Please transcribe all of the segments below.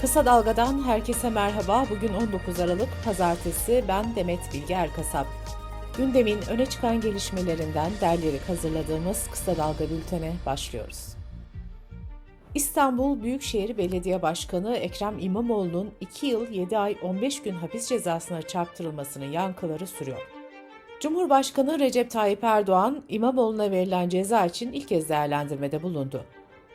Kısa Dalga'dan herkese merhaba. Bugün 19 Aralık Pazartesi. Ben Demet Bilge Erkasap. Gündemin öne çıkan gelişmelerinden derleyerek hazırladığımız Kısa Dalga bültene başlıyoruz. İstanbul Büyükşehir Belediye Başkanı Ekrem İmamoğlu'nun 2 yıl 7 ay 15 gün hapis cezasına çarptırılmasının yankıları sürüyor. Cumhurbaşkanı Recep Tayyip Erdoğan, İmamoğlu'na verilen ceza için ilk kez değerlendirmede bulundu.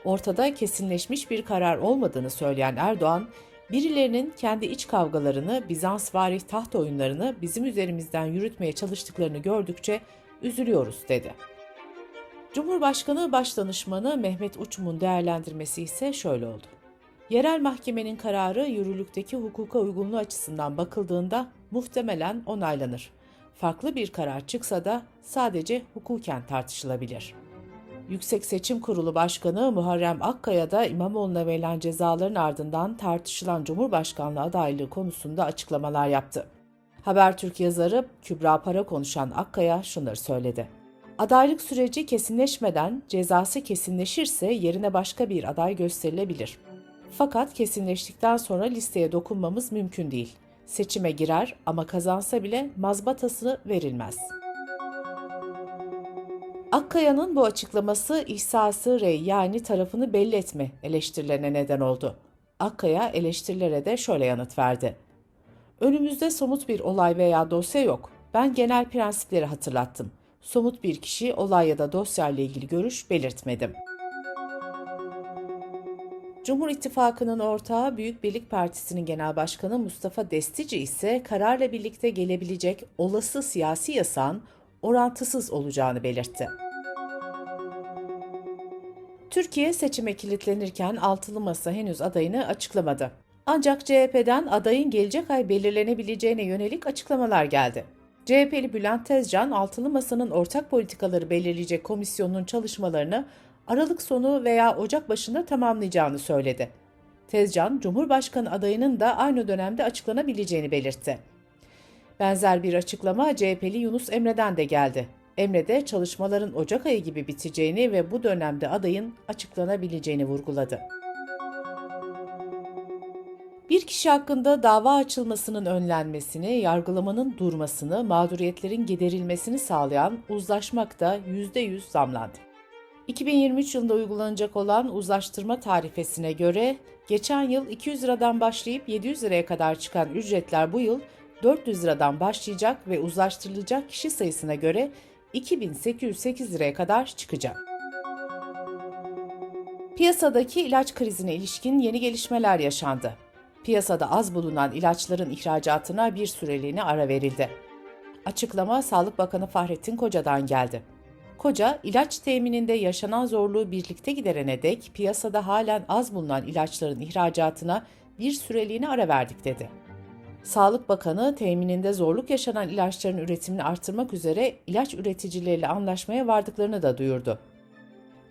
Ortada kesinleşmiş bir karar olmadığını söyleyen Erdoğan, birilerinin kendi iç kavgalarını, Bizans varih taht oyunlarını bizim üzerimizden yürütmeye çalıştıklarını gördükçe üzülüyoruz dedi. Cumhurbaşkanı Başdanışmanı Mehmet Uçum'un değerlendirmesi ise şöyle oldu. Yerel mahkemenin kararı yürürlükteki hukuka uygunluğu açısından bakıldığında muhtemelen onaylanır. Farklı bir karar çıksa da sadece hukuken tartışılabilir. Yüksek Seçim Kurulu Başkanı Muharrem Akkaya da İmamoğlu'na verilen cezaların ardından tartışılan Cumhurbaşkanlığı adaylığı konusunda açıklamalar yaptı. Habertürk yazarı Kübra Para konuşan Akkaya şunları söyledi. Adaylık süreci kesinleşmeden cezası kesinleşirse yerine başka bir aday gösterilebilir. Fakat kesinleştikten sonra listeye dokunmamız mümkün değil. Seçime girer ama kazansa bile mazbatası verilmez. Akkaya'nın bu açıklaması İhsası Rey yani tarafını belli etme eleştirilerine neden oldu. Akkaya eleştirilere de şöyle yanıt verdi. Önümüzde somut bir olay veya dosya yok. Ben genel prensipleri hatırlattım. Somut bir kişi, olay ya da dosya ile ilgili görüş belirtmedim. Cumhur İttifakı'nın ortağı Büyük Birlik Partisi'nin genel başkanı Mustafa Destici ise kararla birlikte gelebilecek olası siyasi yasağın orantısız olacağını belirtti. Türkiye seçime kilitlenirken altılı masa henüz adayını açıklamadı. Ancak CHP'den adayın gelecek ay belirlenebileceğine yönelik açıklamalar geldi. CHP'li Bülent Tezcan, altılı masanın ortak politikaları belirleyecek komisyonun çalışmalarını Aralık sonu veya Ocak başında tamamlayacağını söyledi. Tezcan, Cumhurbaşkanı adayının da aynı dönemde açıklanabileceğini belirtti. Benzer bir açıklama CHP'li Yunus Emre'den de geldi. Emre de çalışmaların Ocak ayı gibi biteceğini ve bu dönemde adayın açıklanabileceğini vurguladı. Bir kişi hakkında dava açılmasının önlenmesini, yargılamanın durmasını, mağduriyetlerin giderilmesini sağlayan uzlaşmak da %100 zamlandı. 2023 yılında uygulanacak olan uzlaştırma tarifesine göre geçen yıl 200 liradan başlayıp 700 liraya kadar çıkan ücretler bu yıl 400 liradan başlayacak ve uzlaştırılacak kişi sayısına göre 2808 liraya kadar çıkacak. Piyasadaki ilaç krizine ilişkin yeni gelişmeler yaşandı. Piyasada az bulunan ilaçların ihracatına bir süreliğine ara verildi. Açıklama Sağlık Bakanı Fahrettin Koca'dan geldi. Koca, ilaç temininde yaşanan zorluğu birlikte giderene dek piyasada halen az bulunan ilaçların ihracatına bir süreliğine ara verdik dedi. Sağlık Bakanı temininde zorluk yaşanan ilaçların üretimini artırmak üzere ilaç üreticileriyle anlaşmaya vardıklarını da duyurdu.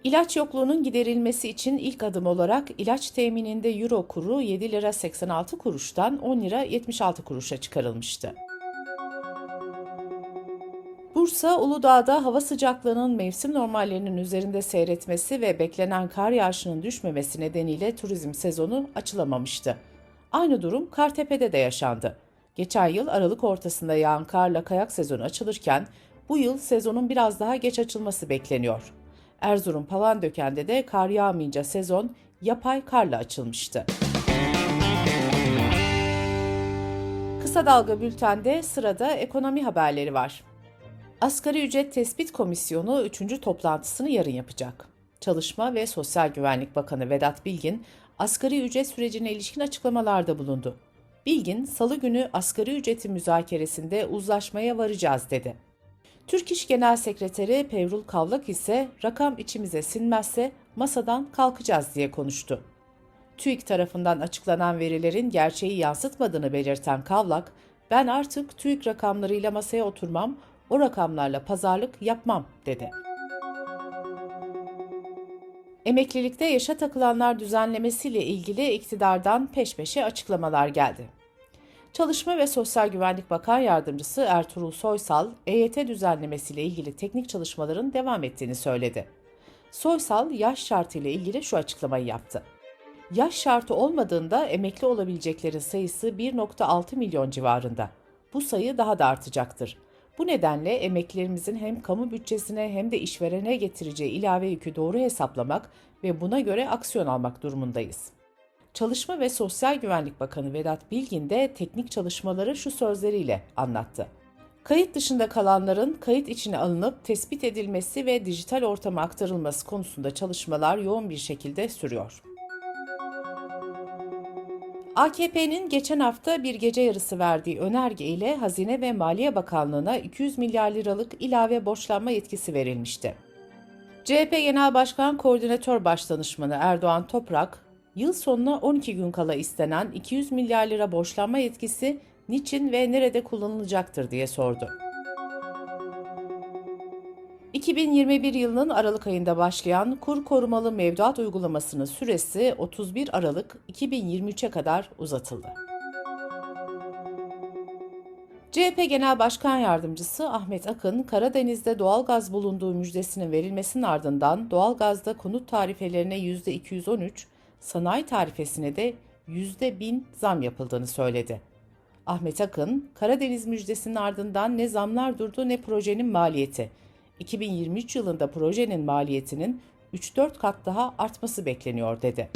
İlaç yokluğunun giderilmesi için ilk adım olarak ilaç temininde euro kuru 7 lira 86 kuruştan 10 lira 76 kuruşa çıkarılmıştı. Bursa, Uludağ'da hava sıcaklığının mevsim normallerinin üzerinde seyretmesi ve beklenen kar yağışının düşmemesi nedeniyle turizm sezonu açılamamıştı. Aynı durum Kartepe'de de yaşandı. Geçen yıl Aralık ortasında yağan karla kayak sezonu açılırken bu yıl sezonun biraz daha geç açılması bekleniyor. Erzurum Palandöken'de de kar yağmayınca sezon yapay karla açılmıştı. Kısa Dalga Bülten'de sırada ekonomi haberleri var. Asgari Ücret Tespit Komisyonu 3. toplantısını yarın yapacak. Çalışma ve Sosyal Güvenlik Bakanı Vedat Bilgin, asgari ücret sürecine ilişkin açıklamalarda bulundu. Bilgin, salı günü asgari ücreti müzakeresinde uzlaşmaya varacağız dedi. Türk İş Genel Sekreteri Pevrul Kavlak ise rakam içimize sinmezse masadan kalkacağız diye konuştu. TÜİK tarafından açıklanan verilerin gerçeği yansıtmadığını belirten Kavlak, ben artık TÜİK rakamlarıyla masaya oturmam, o rakamlarla pazarlık yapmam dedi. Emeklilikte yaşa takılanlar düzenlemesiyle ilgili iktidardan peş peşe açıklamalar geldi. Çalışma ve Sosyal Güvenlik Bakan Yardımcısı Ertuğrul Soysal, EYT düzenlemesiyle ilgili teknik çalışmaların devam ettiğini söyledi. Soysal, yaş şartıyla ilgili şu açıklamayı yaptı. Yaş şartı olmadığında emekli olabileceklerin sayısı 1.6 milyon civarında. Bu sayı daha da artacaktır. Bu nedenle emeklilerimizin hem kamu bütçesine hem de işverene getireceği ilave yükü doğru hesaplamak ve buna göre aksiyon almak durumundayız. Çalışma ve Sosyal Güvenlik Bakanı Vedat Bilgin de teknik çalışmaları şu sözleriyle anlattı. Kayıt dışında kalanların kayıt içine alınıp tespit edilmesi ve dijital ortama aktarılması konusunda çalışmalar yoğun bir şekilde sürüyor. AKP'nin geçen hafta bir gece yarısı verdiği önerge ile Hazine ve Maliye Bakanlığı'na 200 milyar liralık ilave borçlanma yetkisi verilmişti. CHP Genel Başkan Koordinatör Başdanışmanı Erdoğan Toprak, yıl sonuna 12 gün kala istenen 200 milyar lira borçlanma yetkisi niçin ve nerede kullanılacaktır diye sordu. 2021 yılının Aralık ayında başlayan kur korumalı mevduat uygulamasının süresi 31 Aralık 2023'e kadar uzatıldı. CHP Genel Başkan Yardımcısı Ahmet Akın, Karadeniz'de doğalgaz bulunduğu müjdesinin verilmesinin ardından doğalgazda konut tarifelerine %213, sanayi tarifesine de %1000 zam yapıldığını söyledi. Ahmet Akın, Karadeniz müjdesinin ardından ne zamlar durdu ne projenin maliyeti. 2023 yılında projenin maliyetinin 3-4 kat daha artması bekleniyor dedi.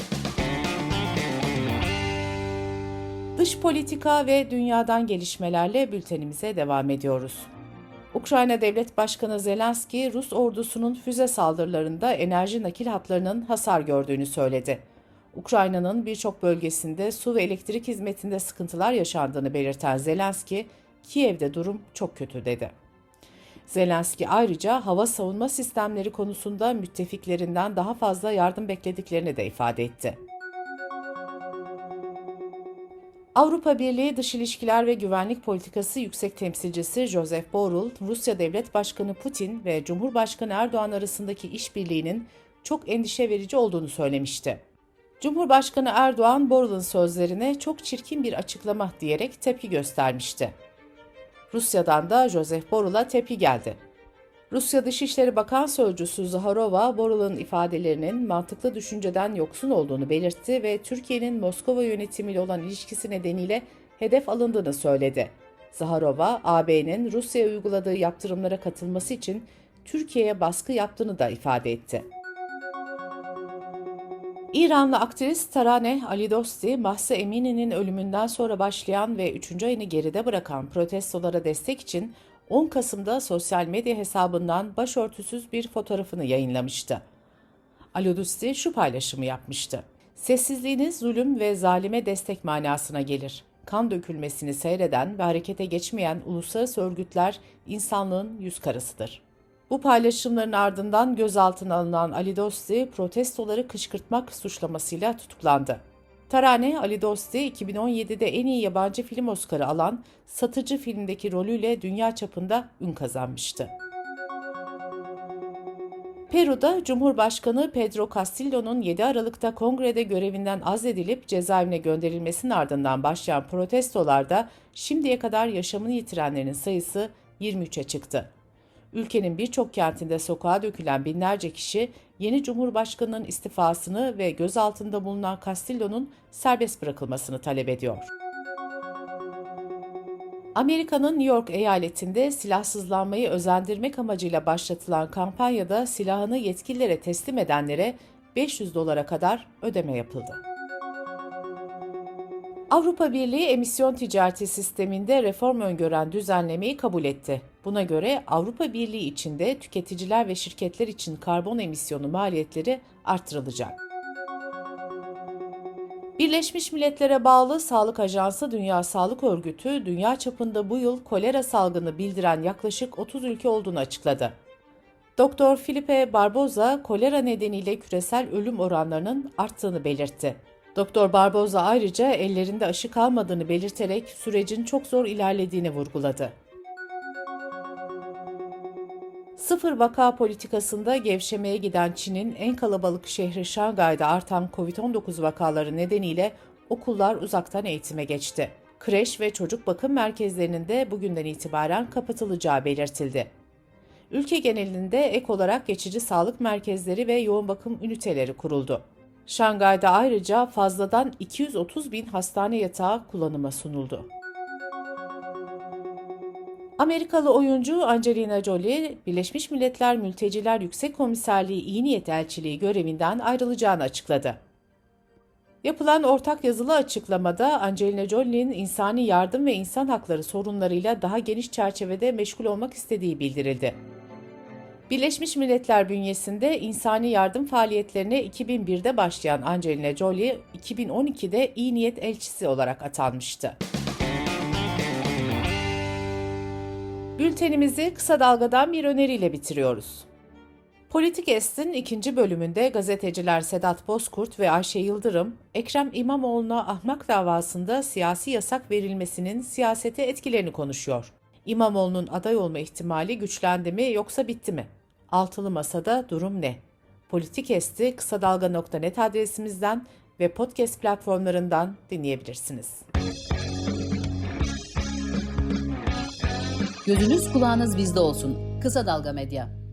Dış politika ve dünyadan gelişmelerle bültenimize devam ediyoruz. Ukrayna Devlet Başkanı Zelenski, Rus ordusunun füze saldırılarında enerji nakil hatlarının hasar gördüğünü söyledi. Ukrayna'nın birçok bölgesinde su ve elektrik hizmetinde sıkıntılar yaşandığını belirten Zelenski, Kiev'de durum çok kötü dedi. Zelenski ayrıca hava savunma sistemleri konusunda müttefiklerinden daha fazla yardım beklediklerini de ifade etti. Avrupa Birliği Dış İlişkiler ve Güvenlik Politikası Yüksek Temsilcisi Joseph Borrell, Rusya Devlet Başkanı Putin ve Cumhurbaşkanı Erdoğan arasındaki işbirliğinin çok endişe verici olduğunu söylemişti. Cumhurbaşkanı Erdoğan, Borrell'ın sözlerine çok çirkin bir açıklama diyerek tepki göstermişti. Rusya'dan da Joseph Borrell'a tepki geldi. Rusya Dışişleri Bakan Sözcüsü Zaharova, Borrell'ın ifadelerinin mantıklı düşünceden yoksun olduğunu belirtti ve Türkiye'nin Moskova yönetimiyle olan ilişkisi nedeniyle hedef alındığını söyledi. Zaharova, AB'nin Rusya'ya uyguladığı yaptırımlara katılması için Türkiye'ye baskı yaptığını da ifade etti. İranlı aktris Tarane Ali Dosti, Mahsa Emini'nin ölümünden sonra başlayan ve 3. ayını geride bırakan protestolara destek için 10 Kasım'da sosyal medya hesabından başörtüsüz bir fotoğrafını yayınlamıştı. Ali Dosti şu paylaşımı yapmıştı. Sessizliğiniz zulüm ve zalime destek manasına gelir. Kan dökülmesini seyreden ve harekete geçmeyen uluslararası örgütler insanlığın yüz karasıdır. Bu paylaşımların ardından gözaltına alınan Ali Dosti protestoları kışkırtmak suçlamasıyla tutuklandı. Tarane Ali Dosti 2017'de en iyi yabancı film Oscar'ı alan Satıcı filmdeki rolüyle dünya çapında ün kazanmıştı. Peru'da Cumhurbaşkanı Pedro Castillo'nun 7 Aralık'ta kongrede görevinden azledilip cezaevine gönderilmesinin ardından başlayan protestolarda şimdiye kadar yaşamını yitirenlerin sayısı 23'e çıktı. Ülkenin birçok kentinde sokağa dökülen binlerce kişi yeni Cumhurbaşkanı'nın istifasını ve gözaltında bulunan Castillo'nun serbest bırakılmasını talep ediyor. Amerika'nın New York eyaletinde silahsızlanmayı özendirmek amacıyla başlatılan kampanyada silahını yetkililere teslim edenlere 500 dolara kadar ödeme yapıldı. Avrupa Birliği emisyon ticareti sisteminde reform öngören düzenlemeyi kabul etti. Buna göre Avrupa Birliği içinde tüketiciler ve şirketler için karbon emisyonu maliyetleri artırılacak. Birleşmiş Milletler'e bağlı Sağlık Ajansı Dünya Sağlık Örgütü, dünya çapında bu yıl kolera salgını bildiren yaklaşık 30 ülke olduğunu açıkladı. Doktor Filipe Barboza, kolera nedeniyle küresel ölüm oranlarının arttığını belirtti. Doktor Barboza ayrıca ellerinde aşı kalmadığını belirterek sürecin çok zor ilerlediğini vurguladı. Sıfır vaka politikasında gevşemeye giden Çin'in en kalabalık şehri Şangay'da artan COVID-19 vakaları nedeniyle okullar uzaktan eğitime geçti. Kreş ve çocuk bakım merkezlerinin de bugünden itibaren kapatılacağı belirtildi. Ülke genelinde ek olarak geçici sağlık merkezleri ve yoğun bakım üniteleri kuruldu. Şangay'da ayrıca fazladan 230 bin hastane yatağı kullanıma sunuldu. Amerikalı oyuncu Angelina Jolie, Birleşmiş Milletler Mülteciler Yüksek Komiserliği İyi Niyet Elçiliği görevinden ayrılacağını açıkladı. Yapılan ortak yazılı açıklamada Angelina Jolie'nin insani yardım ve insan hakları sorunlarıyla daha geniş çerçevede meşgul olmak istediği bildirildi. Birleşmiş Milletler bünyesinde insani yardım faaliyetlerine 2001'de başlayan Angelina Jolie, 2012'de iyi niyet elçisi olarak atanmıştı. Bültenimizi kısa dalgadan bir öneriyle bitiriyoruz. Politikest'in ikinci bölümünde gazeteciler Sedat Bozkurt ve Ayşe Yıldırım, Ekrem İmamoğlu'na ahmak davasında siyasi yasak verilmesinin siyasete etkilerini konuşuyor. İmamoğlu'nun aday olma ihtimali güçlendi mi yoksa bitti mi? Altılı Masa'da durum ne? Politikest'i kısa dalga.net adresimizden ve podcast platformlarından dinleyebilirsiniz. Gözünüz kulağınız bizde olsun. Kısa Dalga Medya.